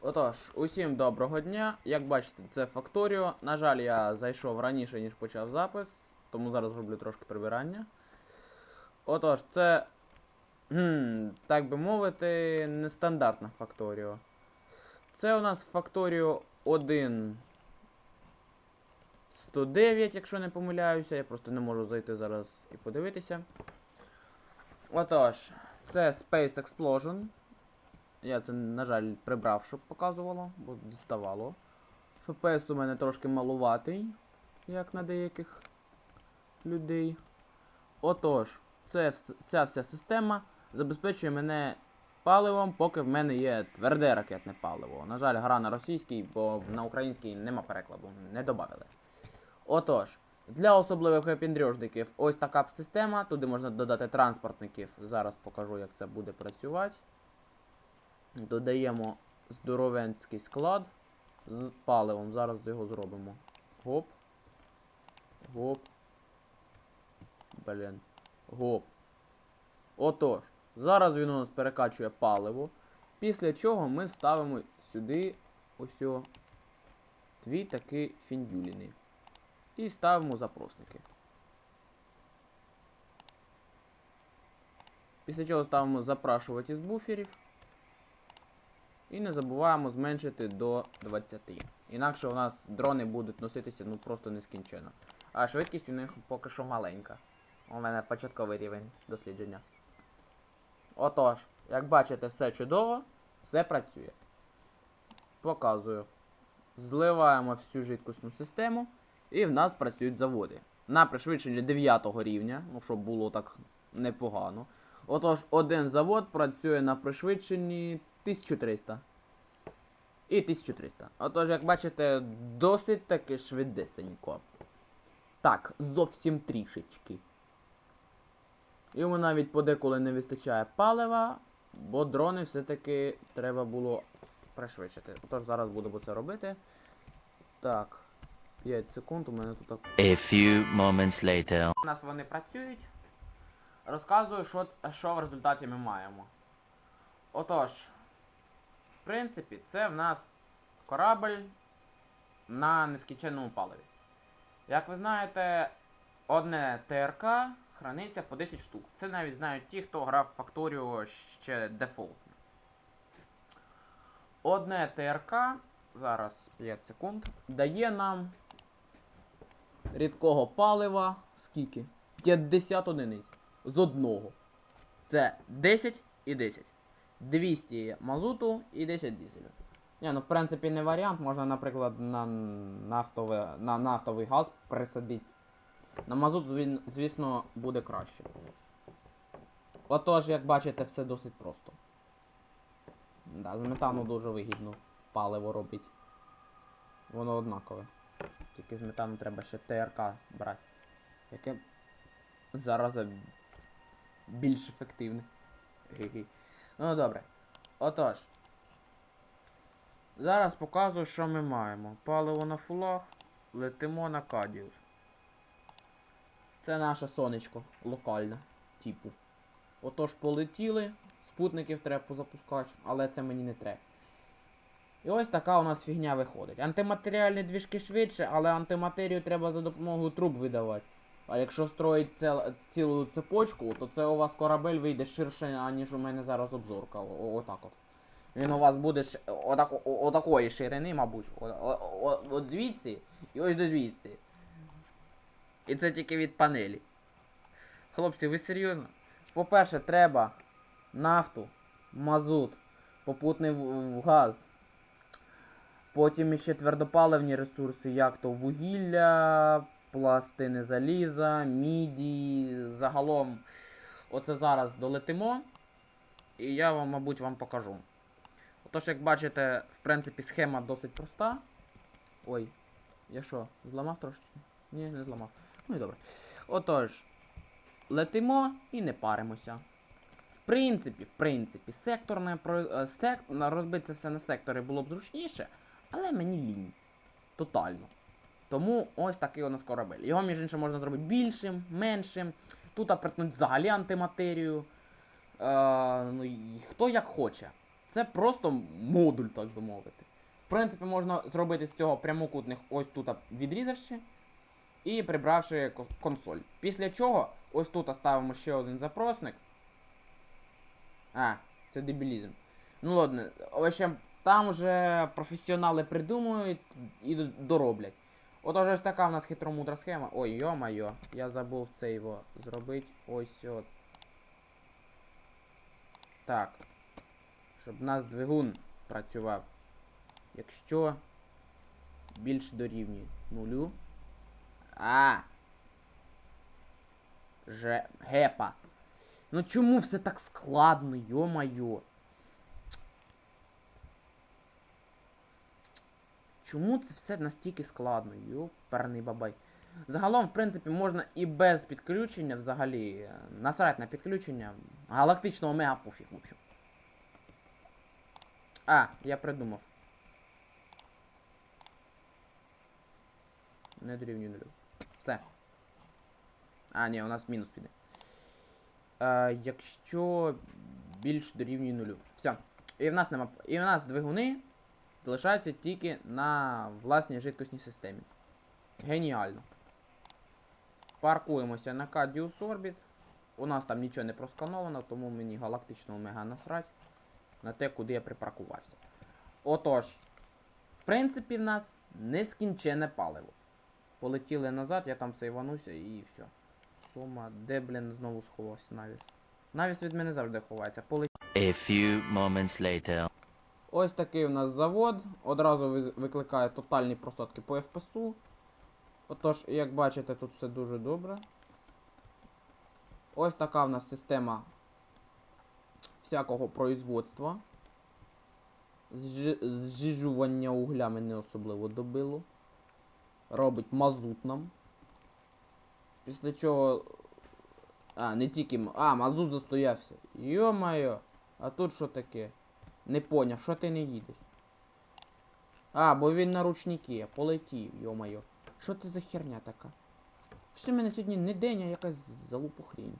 Отож, усім доброго дня. Як бачите, це Факторіо. На жаль, я зайшов раніше, ніж почав запис, тому зараз роблю трошки прибирання. Отож, це, так би мовити, нестандартна Факторіо. Це у нас Факторіо 1. 109, якщо не помиляюся, я просто не можу зайти зараз і подивитися. Отож, це Space Explosion. Я це, на жаль, прибрав, щоб показувало, бо діставало. FPS у мене трошки малуватий, як на деяких людей. Отож, це ця вся система забезпечує мене паливом, поки в мене є тверде ракетне паливо. На жаль, гра на російській, бо на українській нема перекладу, не додали. Отож, для особливих вебіндрюжників ось така система. Туди можна додати транспортників. Зараз покажу, як це буде працювати. Додаємо здоровенський склад з паливом. Зараз його зробимо. Гоп. Гоп. Блін. Гоп. Отож. Зараз він у нас перекачує паливо. Після чого ми ставимо сюди ось дві такі фіндюліни. І ставимо запросники. Після чого ставимо запрашувати з буферів. І не забуваємо зменшити до 20. Інакше у нас дрони будуть носитися ну просто нескінченно. А швидкість у них поки що маленька. У мене початковий рівень дослідження. Отож, як бачите, все чудово, все працює. Показую. Зливаємо всю жидкісну систему, і в нас працюють заводи. На пришвидшенні 9 рівня, ну щоб було так непогано. Отож, один завод працює на пришвидшенні 1300. І 1300. Отож, як бачите, досить таки швидесенько. Так, зовсім трішечки. Йому навіть подеколи не вистачає палива, бо дрони все-таки треба було пришвидшити. Отож, зараз буду це робити. Так. 5 секунд, у мене тут так. A few moments later. У нас вони працюють. Розказую, що, що в результаті ми маємо. Отож, принципі, це в нас корабль на нескінченному паливі. Як ви знаєте, одне ТРК храниться по 10 штук. Це навіть знають ті, хто грав в Факторіо ще дефолтно. Одне ТРК, зараз 5 секунд, дає нам рідкого палива. Скільки? 50 одиниць. З одного. Це 10 і 10. 200 мазуту і 10 дизелю. Ні, ну в принципі не варіант. Можна, наприклад, на, нафтове, на нафтовий газ присадити. На мазут, звісно, буде краще. Отож, як бачите, все досить просто. Да, з метану дуже вигідно паливо робить. Воно однакове. Тільки з метану треба ще ТРК брати. Яке зараза більш ефективне. Ну добре. Отож. Зараз показую, що ми маємо. Паливо на фулах, летимо на Кадіус. Це наше сонечко локальне, типу. Отож полетіли, спутників треба позапускати, але це мені не треба. І ось така у нас фігня виходить. Антиматеріальні двіжки швидше, але антиматерію треба за допомогою труб видавати. А якщо строїть цел- цілу цепочку, то це у вас корабель вийде ширше, аніж у мене зараз обзорка. О- Отак от. Він у вас буде ш... отако- о- отакої ширини, мабуть. О- о- о- От звідси і ось до звідси. І це тільки від панелі. Хлопці, ви серйозно? По-перше, треба нафту, мазут, попутний газ. Потім іще твердопаливні ресурси, як то вугілля, пластини заліза, міді. Загалом, оце зараз долетимо. І я вам, мабуть, вам покажу. Отож, як бачите, в принципі, схема досить проста. Ой, я що, зламав трошки? Ні, не зламав. Ну і добре. Отож, летимо і не паримося. В принципі, в принципі, секторне е, сек... на- все на сектори було б зручніше, але мені лінь. Тотально. Тому ось такий у нас корабель. Його, між іншим, можна зробити більшим, меншим. Тут апертнуть взагалі антиматерію. Е, ну, і хто як хоче. Це просто модуль, так би мовити. В принципі, можна зробити з цього прямокутних ось тут відрізавши і прибравши консоль. Після чого ось тут ставимо ще один запросник. А, це дебілізм. Ну ладно, в там вже професіонали придумують і дороблять. Отож ось така в нас хитромудра схема. Ой, йо-майо, я забув це його зробити. Ось от. Так. Щоб у нас двигун працював. Якщо більш дорівнює нулю. А. Же. Гепа. Ну чому все так складно, йо-майо? Чому це все настільки складно? Йоперний бабай. Загалом, в принципі, можна і без підключення взагалі. е, Насрать на підключення. Галактичного мега пофіг, в общем. А, я придумав. Не дорівнює нулю. Все. А, ні, у нас мінус піде. Е, якщо більш дорівнює нулю. Все. І в нас нема. І в нас двигуни залишаються тільки на власній жидкосній системі. Геніально. Паркуємося на Cadius Orbit. У нас там нічого не проскановано, тому мені галактичного мега насрать на те, куди я припаркувався. Отож, в принципі, в нас нескінчене паливо. Полетіли назад, я там сейвануся і все. Сума, де, блін, знову сховався Навіс. Навіс від мене завжди ховається. Полетів. A few moments later. Ось такий у нас завод. Одразу викликає тотальні просадки по ФПСу. Отож, як бачите, тут все дуже добре. Ось така в нас система всякого производства. Зжи- Зжижування угля мене особливо добило. Робить мазут нам. Після чого. А, не тільки. А, мазут застоявся. Йо-моє, а тут що таке? Не поняв, що ти не їдеш? А, бо він на ручники, полетів, йо-моє. Що це за херня така? Що в мене сьогодні не день, а якась залупу хрінь.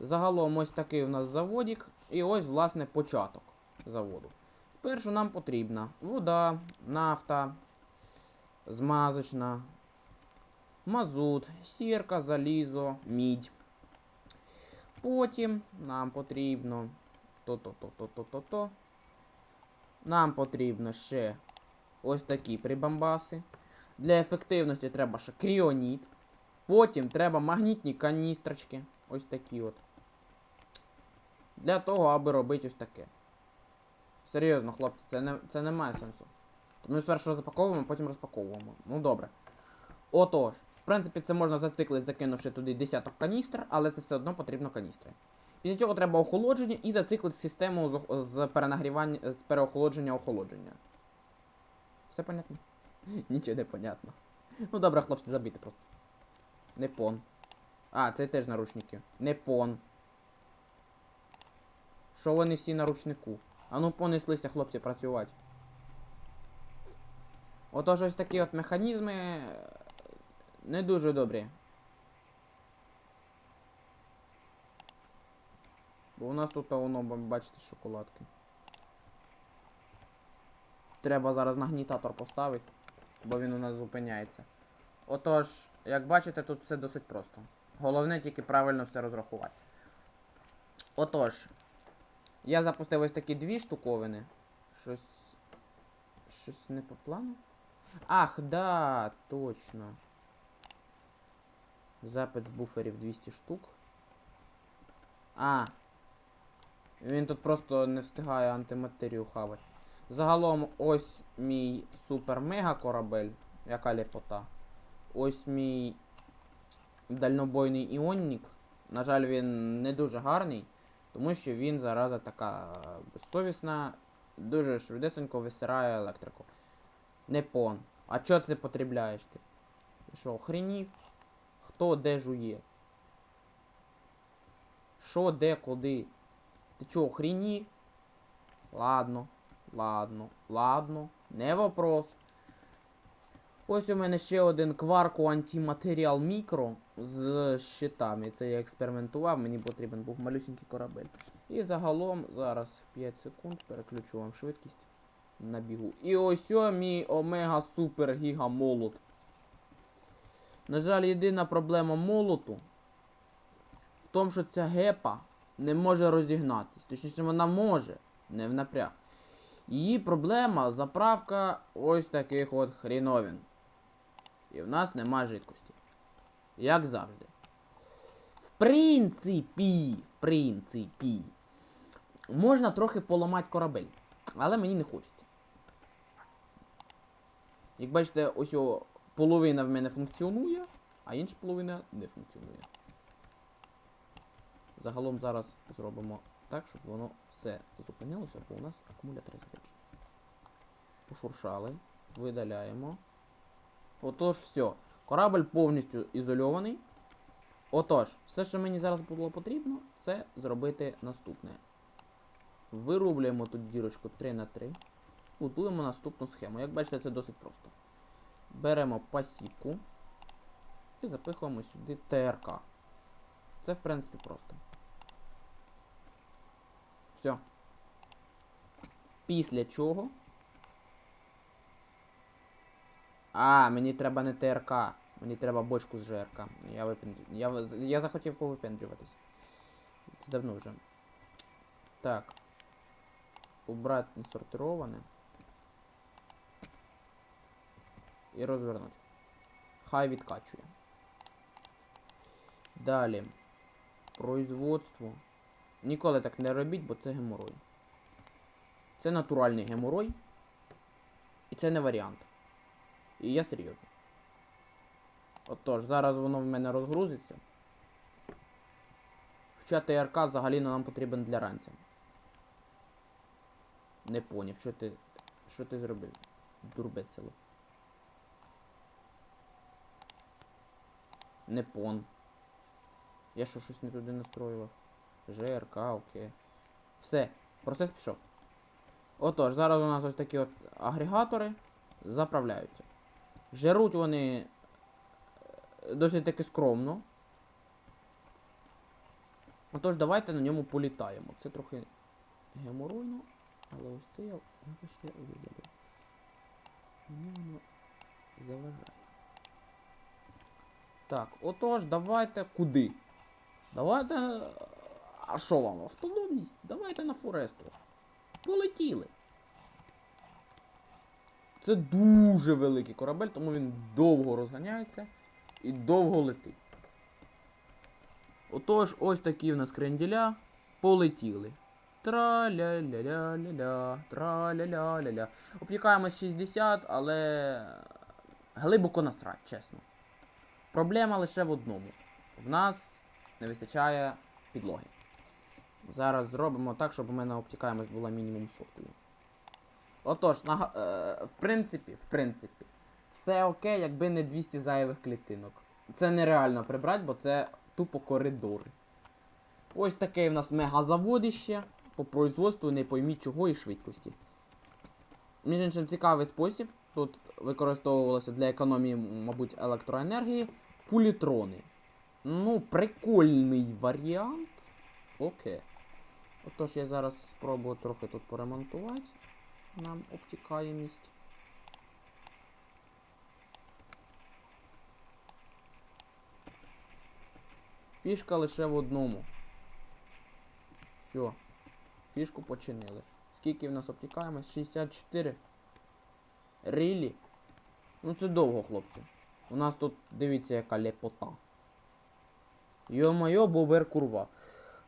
Загалом ось такий у нас заводик. І ось, власне, початок заводу. Спершу нам потрібна вода, нафта, змазочна, мазут, сірка, залізо, мідь. Потім нам потрібно то-то-то-то-то-то-то. Нам потрібно ще ось такі прибамбаси. Для ефективності треба ще кріоніт. Потім треба магнітні каністрочки. Ось такі от. Для того, аби робити ось таке. Серйозно, хлопці, це не, це не має сенсу. Ми спершу запаковуємо, потім розпаковуємо. Ну добре. Отож, в принципі, це можна зациклити, закинувши туди десяток каністр, але це все одно потрібно каністри. Після чого треба охолодження і зациклити систему з, перенагрівання з переохолодження охолодження. Все понятно? Нічого не понятно. Ну добре, хлопці, забийте просто. Не пон. А, це теж наручники. Не пон. Що вони всі на ручнику? А ну понеслися, хлопці, працювати. Отож ось такі от механізми е, не дуже добрі. Бо у нас тут воно, бачите, шоколадки. Треба зараз нагнітатор поставити, бо він у нас зупиняється. Отож, як бачите, тут все досить просто. Головне тільки правильно все розрахувати. Отож, я запустив ось такі дві штуковини. Щось. Щось не по плану. Ах, да, точно. Запит з буферів 200 штук. А. Він тут просто не встигає антиматерію хавати. Загалом ось мій супер-мега корабель. Яка лепота. Ось мій дальнобойний іонник. На жаль, він не дуже гарний, тому що він зараза така безсовісна, дуже швидесенько висирає електрику. Не пон. А чого ти потребляєш ти? Ти що, охренів? Хто де жує? Що, де, куди? Ти чого, охренів? Ладно, ладно, ладно, не вопрос. Ось у мене ще один кварку антиматеріал мікро з щитами. Це я експериментував, мені потрібен був малюсенький корабель. І загалом зараз 5 секунд переключу вам швидкість на бігу. І ось о мій омега супер гіга молот. На жаль, єдина проблема молоту в тому, що ця гепа не може розігнатись. Точніше, вона може, не в напряг. Її проблема заправка ось таких от хріновин. І в нас нема жидкості. Як завжди. В принципі, в принципі, можна трохи поламати корабель. Але мені не хочеться. Як бачите, ось о, половина в мене функціонує, а інша половина не функціонує. Загалом зараз зробимо так, щоб воно все зупинилося, бо у нас акумулятор заряджений. Пошуршали, видаляємо. Отож, все. Корабль повністю ізольований. Отож, все, що мені зараз було потрібно, це зробити наступне. Вирублюємо тут дірочку 3 на 3 Будуємо наступну схему. Як бачите, це досить просто. Беремо пасівку і запихуємо сюди ТРК. Це, в принципі, просто. Все. Після чого. А, мені треба не ТРК. Мені треба бочку з ЖРК. Я випендрю... Я, я захотів повипендрюватись. Це давно вже. Так. Убрати несортироване. І розвернути. Хай відкачує. Далі. Производство. Ніколи так не робіть, бо це геморой. Це натуральний геморой. І це не варіант. І я серйозно. Отож, зараз воно в мене розгрузиться. Хоча ТРК взагалі нам потрібен для ранця. Не поняв, що ти. Що ти зробив? Дурбецело. Не пон. Я що щось не туди настроював. ЖРК, окей. Все, процес пішов. Отож, зараз у нас ось такі от агрегатори заправляються. Жеруть вони е, досить таки скромно. Отож, давайте на ньому політаємо. Це трохи геморойно, але ось це я, вибачте, видалю. Мені воно заважає. Так, отож, давайте куди? Давайте. А що вам? Автономність? Давайте на Форестру. Полетіли. Це дуже великий корабель, тому він довго розганяється і довго летить. Отож, ось такі в нас кренділя полетіли. Тра-ля-ля-ля-ля-ля, тра-ля-ля-ля-ля. Обтікаємось 60, але глибоко насрать, чесно. Проблема лише в одному. В нас не вистачає підлоги. Зараз зробимо так, щоб у мене обтікаємость була мінімум соткою. Отож, нага- е, в принципі, в принципі, все окей, якби не 200 зайвих клітинок. Це нереально прибрати, бо це тупо коридори. Ось таке в нас мегазаводище по производству не пойміть чого і швидкості. Між іншим, цікавий спосіб. Тут використовувалося для економії, мабуть, електроенергії пулітрони. Ну, прикольний варіант. Окей. Отож я зараз спробую трохи тут поремонтувати. Нам обтікаємість. Фішка лише в одному. Все. Фішку починили. Скільки в нас обтікаємость? 64. Рілі? Ну це довго, хлопці. У нас тут, дивіться, яка лепота. Йо-моє, бобер курва.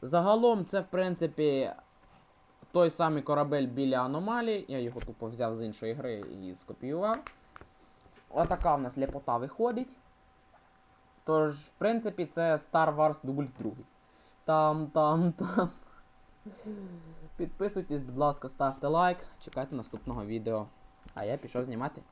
Загалом це, в принципі, той самий корабель біля аномалії. Я його тупо взяв з іншої гри і скопіював. Отака в нас лепота виходить. Тож, в принципі, це Star Wars дубль 2. Там, там, там. Підписуйтесь, будь ласка, ставте лайк, чекайте наступного відео. А я пішов знімати